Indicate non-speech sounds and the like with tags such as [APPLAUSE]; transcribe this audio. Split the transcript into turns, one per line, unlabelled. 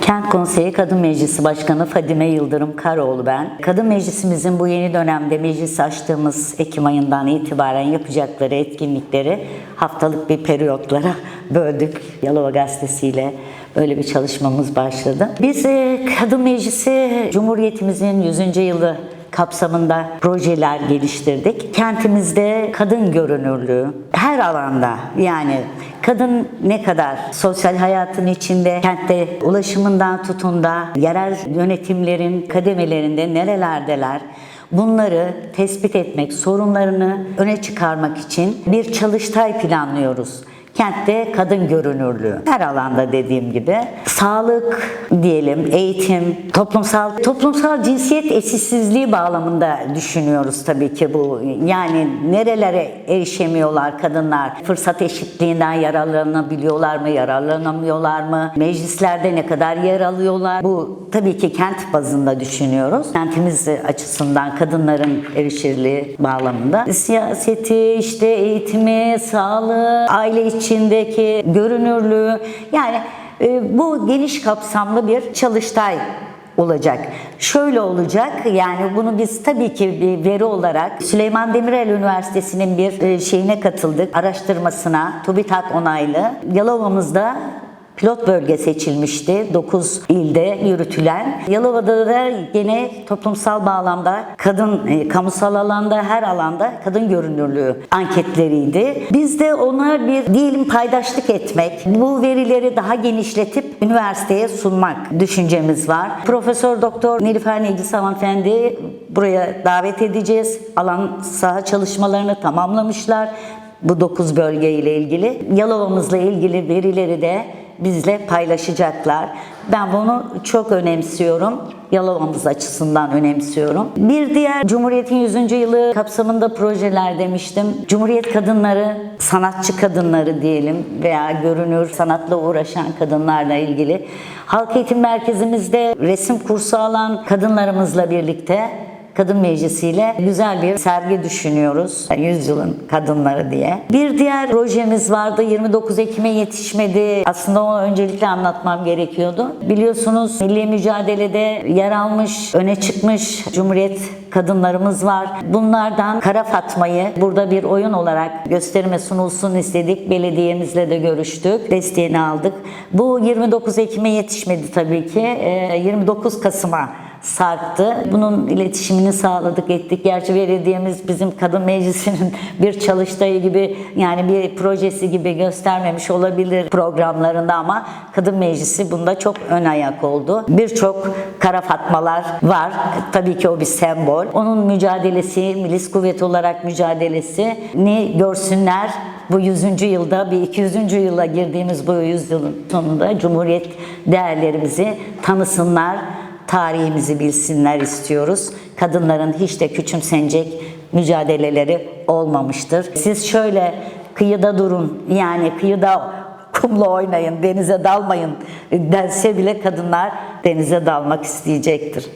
Kent Konseyi Kadın Meclisi Başkanı Fadime Yıldırım Karaoğlu ben. Kadın Meclisimizin bu yeni dönemde meclis açtığımız Ekim ayından itibaren yapacakları etkinlikleri haftalık bir periyotlara [LAUGHS] böldük. Yalova Gazetesi ile böyle bir çalışmamız başladı. Biz e, Kadın Meclisi Cumhuriyetimizin 100. yılı kapsamında projeler geliştirdik. Kentimizde kadın görünürlüğü her alanda yani kadın ne kadar sosyal hayatın içinde kentte ulaşımından tutun da yerel yönetimlerin kademelerinde nerelerdeler Bunları tespit etmek, sorunlarını öne çıkarmak için bir çalıştay planlıyoruz. Kentte kadın görünürlüğü. Her alanda dediğim gibi. Sağlık diyelim, eğitim, toplumsal toplumsal cinsiyet eşitsizliği bağlamında düşünüyoruz tabii ki bu. Yani nerelere erişemiyorlar kadınlar? Fırsat eşitliğinden yararlanabiliyorlar mı, yararlanamıyorlar mı? Meclislerde ne kadar yer alıyorlar? Bu tabii ki kent bazında düşünüyoruz. Kentimiz açısından kadınların erişirliği bağlamında. Siyaseti, işte eğitimi, sağlığı, aile içindeki görünürlüğü yani e, bu geniş kapsamlı bir çalıştay olacak. Şöyle olacak yani bunu biz tabii ki bir veri olarak Süleyman Demirel Üniversitesi'nin bir e, şeyine katıldık. Araştırmasına TÜBİTAK onaylı. Yalova'mızda pilot bölge seçilmişti 9 ilde yürütülen. Yalova'da da yine toplumsal bağlamda kadın, e, kamusal alanda her alanda kadın görünürlüğü anketleriydi. Biz de ona bir diyelim paydaşlık etmek, bu verileri daha genişletip üniversiteye sunmak düşüncemiz var. Profesör Doktor Nilüfer Neclis hanımefendi buraya davet edeceğiz. Alan saha çalışmalarını tamamlamışlar bu 9 bölge ile ilgili. Yalova'mızla ilgili verileri de bizle paylaşacaklar. Ben bunu çok önemsiyorum. Yalova'mız açısından önemsiyorum. Bir diğer Cumhuriyet'in 100. yılı kapsamında projeler demiştim. Cumhuriyet kadınları, sanatçı kadınları diyelim veya görünür sanatla uğraşan kadınlarla ilgili. Halk Eğitim Merkezimizde resim kursu alan kadınlarımızla birlikte Kadın Meclisi ile güzel bir sergi düşünüyoruz. Yüzyılın kadınları diye. Bir diğer projemiz vardı. 29 Ekim'e yetişmedi. Aslında onu öncelikle anlatmam gerekiyordu. Biliyorsunuz milli mücadelede yer almış, öne çıkmış Cumhuriyet kadınlarımız var. Bunlardan Kara Fatma'yı burada bir oyun olarak gösterime sunulsun istedik. Belediyemizle de görüştük. Desteğini aldık. Bu 29 Ekim'e yetişmedi tabii ki. Ee, 29 Kasım'a sarktı. Bunun iletişimini sağladık ettik. Gerçi belediyemiz bizim kadın meclisinin [LAUGHS] bir çalıştayı gibi yani bir projesi gibi göstermemiş olabilir programlarında ama kadın meclisi bunda çok ön ayak oldu. Birçok kara fatmalar var. Tabii ki o bir sembol. Onun mücadelesi, milis kuvvet olarak mücadelesi ne görsünler bu 100. yılda bir 200. yıla girdiğimiz bu yüzyılın sonunda Cumhuriyet değerlerimizi tanısınlar tarihimizi bilsinler istiyoruz. Kadınların hiç de küçümsenecek mücadeleleri olmamıştır. Siz şöyle kıyıda durun yani kıyıda kumla oynayın, denize dalmayın dense bile kadınlar denize dalmak isteyecektir.